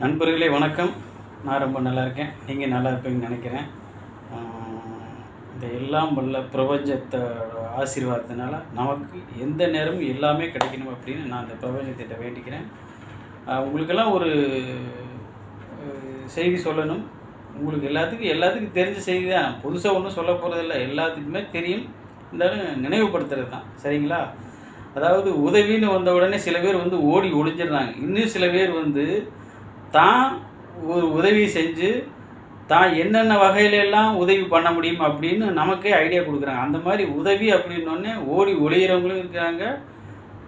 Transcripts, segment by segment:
நண்பர்களே வணக்கம். நான் ரொம்ப நல்லா இருக்கேன். நீங்கள் நல்லா இருப்பீங்கன்னு நினைக்கிறேன். இந்த எல்லாம் வல்ல பிரபஞ்சத்தோட ஆசீர்வாதத்தினால நமக்கு எந்த நேரமும் எல்லாமே கிடைக்கணும் அப்படின்னு நான் அந்த பிரபஞ்சத்திட்ட வேண்டிக்கிறேன். உங்களுக்கெல்லாம் ஒரு செய்தி சொல்லணும். உங்களுக்கு எல்லாத்துக்கும் எல்லாத்துக்கும் தெரிஞ்ச செய்தி தான். புதுசாக ஒன்றும் சொல்ல போகிறதில்ல எல்லாத்துக்குமே தெரியும். இருந்தாலும் நினைவுபடுத்துறது தான். சரிங்களா? அதாவது உதவின்னு வந்த உடனே சில பேர் வந்து ஓடி ஒளிஞ்சிடுறாங்க. இன்னும் சில பேர் வந்து தான் ஒரு உதவி செஞ்சு தான் என்னென்ன வகையிலெல்லாம் உதவி பண்ண முடியும் அப்படின்னு நமக்கே ஐடியா கொடுக்குறாங்க. அந்த மாதிரி உதவி அப்படின்னோடனே ஓடி ஒளியிறவங்களும் இருக்கிறாங்க.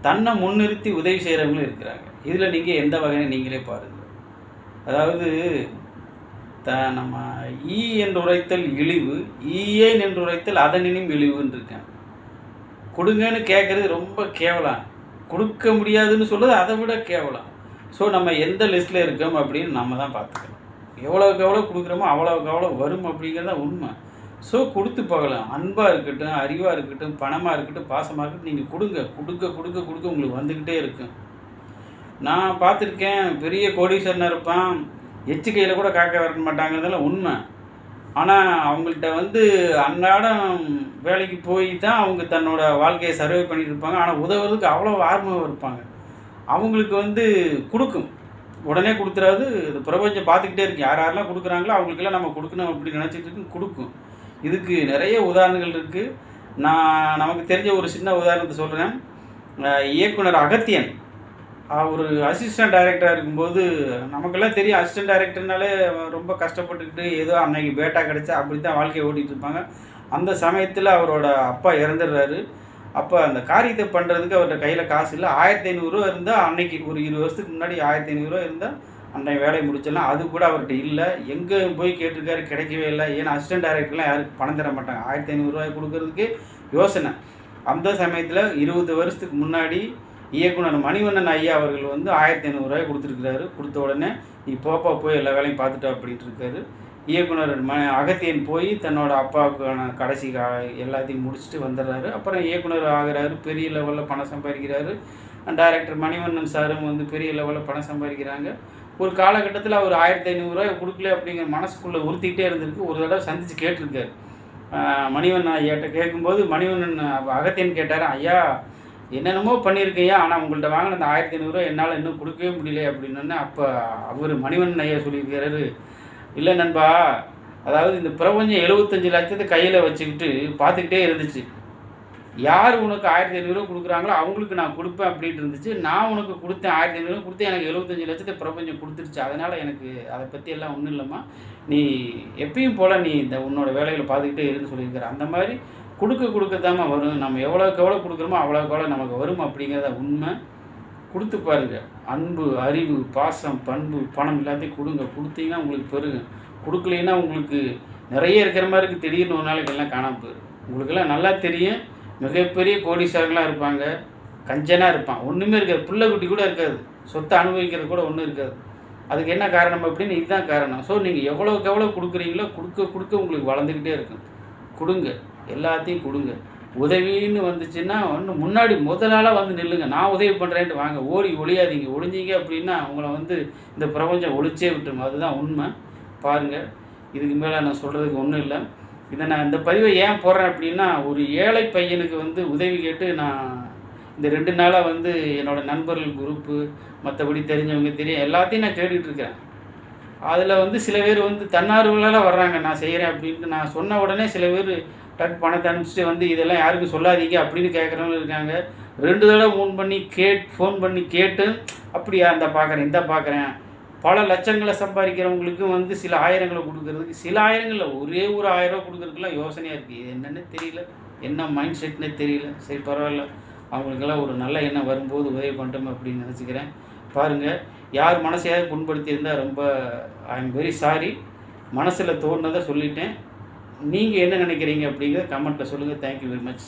தன்னை முன்னிறுத்தி உதவி செய்கிறவங்களும் இருக்கிறாங்க. இதில் நீங்கள் எந்த வகையில் நீங்களே பாருங்கள் அதாவது த நம்ம ஈ என்று உரைத்தல் இழிவு ஈயே என்று உரைத்தல் அதனினும் இழிவுன்னு இருக்கேன். கொடுங்கன்னு கேட்குறது ரொம்ப கேவலம். கொடுக்க முடியாதுன்னு சொல்கிறது அதை விட கேவலம். ஸோ நம்ம எந்த லிஸ்ட்டில் இருக்கோம் அப்படின்னு நம்ம தான் பார்த்துக்கணும். எவ்வளோக்கு எவ்வளோ கொடுக்குறோமோ அவ்வளோக்கு அவ்வளோ வரும் அப்படிங்கிறது தான் உண்மை. ஸோ கொடுத்து போகலாம் அன்பாக இருக்கட்டும் அறிவாக இருக்கட்டும் பணமாக இருக்கட்டும் பாசமாக இருக்கட்டும் நீங்கள் கொடுங்க. கொடுக்க கொடுக்க கொடுக்க உங்களுக்கு வந்துக்கிட்டே இருக்கும். நான் பார்த்துருக்கேன் பெரிய கோடீஸ்வரனாக இருப்பான். எச்சு கையில் கூட காக்க வர மாட்டாங்கிறதெல்லாம் உண்மை. ஆனால் அவங்கள்ட்ட வந்து அன்றாடம் வேலைக்கு போய் தான் அவங்க தன்னோட வாழ்க்கையை சர்வே பண்ணிட்டு இருப்பாங்க. ஆனால் உதவுறதுக்கு அவ்வளோ ஆர்வம் இருப்பாங்க. அவங்களுக்கு வந்து கொடுக்கும். உடனே கொடுத்துறாது இது பிரபஞ்சம் பார்த்துக்கிட்டே இருக்கு. யார் யாரெல்லாம் கொடுக்குறாங்களோ அவங்களுக்கெல்லாம் நம்ம கொடுக்கணும் அப்படின்னு நினச்சிட்டு இருக்கு கொடுக்கும். இதுக்கு நிறைய உதாரணங்கள் இருக்குது நான் நமக்கு தெரிஞ்ச ஒரு சின்ன உதாரணத்தை சொல்கிறேன் இயக்குனர் அகத்தியன். அவர் அசிஸ்டன்ட் டைரக்டராக இருக்கும்போது நமக்கெல்லாம் தெரியும் அசிஸ்டன்ட் டைரக்டர்னாலே ரொம்ப கஷ்டப்பட்டுக்கிட்டு ஏதோ அன்னைக்கு பேட்டா கிடச்சா அப்படி தான் வாழ்க்கையை ஓட்டிகிட்டு இருப்பாங்க. அந்த சமயத்தில் அவரோட அப்பா இறந்துடுறாரு. அப்போ அந்த காரியத்தை பண்ணுறதுக்கு அவர்கிட்ட கையில் காசு இல்லை. ஆயிரத்தி ஐநூறுரூவா இருந்தால் அன்னைக்கு ஒரு இருபது வருஷத்துக்கு முன்னாடி ஆயிரத்தி ஐநூறுரூவா இருந்தால் அன்றைய வேலையை முடிச்சிடலாம். அது கூட அவர்கிட்ட இல்லை. எங்கே போய் கேட்டிருக்காரு கிடைக்கவே இல்லை. ஏன்னா அசிஸ்டன்ட் டைரக்டர்லாம் யாரும் பணம் தர மாட்டாங்க. ஆயிரத்தி ஐநூறுரூவாய் கொடுக்கறதுக்கு யோசனை. அந்த சமயத்தில் இருபது வருஷத்துக்கு முன்னாடி இயக்குனர் மணிவண்ணன் ஐயா அவர்கள் வந்து ஆயிரத்தி ஐநூறுரூவாய் கொடுத்துருக்கிறாரு. கொடுத்த உடனே நீ போப்பா போய் எல்லா வேலையும் பார்த்துட்டு அப்படின்ட்டு இருக்காரு. இயக்குனர் ம அகத்தியன் போய் தன்னோட அப்பாவுக்கான கடைசி கா எல்லாத்தையும் முடிச்சுட்டு வந்துடுறாரு. அப்புறம் இயக்குனர் ஆகிறாரு பெரிய லெவலில் பணம் சம்பாதிக்கிறாரு. டைரக்டர் மணிவண்ணன் சாரும் வந்து பெரிய லெவலில் பணம் சம்பாதிக்கிறாங்க. ஒரு காலகட்டத்தில் அவர் ஆயிரத்தி ஐநூறுரூவா கொடுக்கல அப்படிங்கிற மனசுக்குள்ளே உறுத்திக்கிட்டே இருந்திருக்கு. ஒரு தடவை சந்தித்து கேட்டிருக்காரு. மணிவண்ணன் ஐயாட்ட கேட்கும்போது மணிவண்ணன் அகத்தியன் கேட்டார் ஐயா என்னென்னமோ பண்ணியிருக்கையா ஆனால் உங்கள்கிட்ட வாங்கின அந்த ஆயிரத்தி ஐநூறுரூவா என்னால் இன்னும் கொடுக்கவே முடியல. அப்படின்னோடனே அப்போ அவர் மணிவண்ணன் ஐயா சொல்லியிருக்கிறாரு இல்லை நண்பா அதாவது இந்த பிரபஞ்சம் எழுபத்தஞ்சு லட்சத்தை கையில் வச்சுக்கிட்டு பார்த்துக்கிட்டே இருந்துச்சு. யார் உனக்கு ஆயிரத்தி ஐநூறுரூவா கொடுக்குறாங்களோ அவங்களுக்கு நான் கொடுப்பேன் அப்படின்ட்டு இருந்துச்சு. நான் உனக்கு கொடுத்தேன் ஆயிரத்தி ஐநூறுரூவா கொடுத்து எனக்கு எழுபத்தஞ்சு லட்சத்தை பிரபஞ்சம் கொடுத்துருச்சு அதனால் எனக்கு அதை பற்றி எல்லாம் ஒன்றும் இல்லைம்மா. நீ எப்பயும் போல் நீ இந்த உன்னோட வேலைகளை பார்த்துக்கிட்டே இருன்னு சொல்லியிருக்கிற. அந்த மாதிரி கொடுக்க கொடுக்கத்தாம வரும். நம்ம எவ்வளோக்கு எவ்வளோ கொடுக்குறோமோ அவ்வளோக்கு எவ்வளோ நமக்கு வரும் அப்படிங்கிறத உண்மை. கொடுத்து பாருங்க. அன்பு அறிவு பாசம் பண்பு பணம் எல்லாத்தையும் கொடுங்க. கொடுத்தீங்கன்னா உங்களுக்கு பெருகும். கொடுக்கலைன்னா உங்களுக்கு நிறைய இருக்கிற மாதிரி இருக்குது திடீர்னு ஒரு நாளைக்கு எல்லாம் காணாமல் போயிடும். உங்களுக்கெல்லாம் நல்லா தெரியும். மிகப்பெரிய கோடீஸ்வரர்களாக இருப்பாங்க. கஞ்சனாக இருப்பான். ஒன்றுமே இருக்காது. பிள்ளை குட்டி கூட இருக்காது. சொத்தை அனுபவிக்கிறது கூட ஒன்றும் இருக்காது. அதுக்கு என்ன காரணம் அப்படின்னு இதுதான் காரணம். ஸோ நீங்கள் எவ்வளோக்கு எவ்வளோ கொடுக்குறீங்களோ கொடுக்க கொடுக்க உங்களுக்கு வளர்ந்துக்கிட்டே இருக்கும். கொடுங்க. எல்லாத்தையும் கொடுங்க. உதவின்னு வந்துச்சுன்னா ஒன்று முன்னாடி முதலாளாக வந்து நில்லுங்க. நான் உதவி பண்ணுறேன்ட்டு வாங்க. ஓடி ஒழியாதீங்க ஒழிஞ்சிங்க அப்படின்னா உங்களை வந்து இந்த பிரபஞ்சம் ஒழிச்சே விட்டுரும். அதுதான் உண்மை. பாருங்கள் இதுக்கு மேலே நான் சொல்கிறதுக்கு ஒன்றும் இல்லை. இதை நான் இந்த பதிவை ஏன் போடுறேன் அப்படின்னா ஒரு ஏழை பையனுக்கு வந்து உதவி கேட்டு நான் இந்த ரெண்டு நாளாக வந்து என்னோடய நண்பர்கள் குரூப்பு மற்றபடி தெரிஞ்சவங்க தெரியும் எல்லாத்தையும் நான் கேட்டுட்டு இருக்கிறேன். அதில் வந்து சில பேர் வந்து தன்னார்வலால் வர்றாங்க. நான் செய்கிறேன் அப்படின்ட்டு நான் சொன்ன உடனே சில பேர் டக் பணத்தை அனுப்பிச்சிட்டு வந்து இதெல்லாம் யாருக்கும் சொல்லாதீங்க அப்படின்னு கேட்குறவங்க இருக்காங்க. ரெண்டு தடவை ஃபோன் பண்ணி கேட் ஃபோன் பண்ணி கேட்டு அப்படியா இந்த பார்க்குறேன் இந்த பார்க்குறேன் பல லட்சங்களை சம்பாதிக்கிறவங்களுக்கும் வந்து சில ஆயிரங்களை கொடுக்கறதுக்கு சில ஆயிரங்களில் ஒரே ஒரு ஆயிரம் ரூபா கொடுக்கறதுக்குலாம் யோசனையாக இருக்குது இது என்னென்னு தெரியல. என்ன மைண்ட் செட்னே தெரியல. சரி பரவாயில்ல. அவங்களுக்கெல்லாம் ஒரு நல்ல எண்ணம் வரும்போது உதவி பண்ணிட்டோம் அப்படின்னு நினச்சிக்கிறேன். பாருங்கள் யார் மனசையாவது புண்படுத்தியிருந்தால் ரொம்ப ஐ எம் வெரி சாரி மனசில் தோணுனதை சொல்லிட்டேன். நீங்கள் என்ன நினைக்கிறீங்க அப்படிங்கிறத கமெண்ட்டில் சொல்லுங்கள் தேங்க்யூ வெரி மச்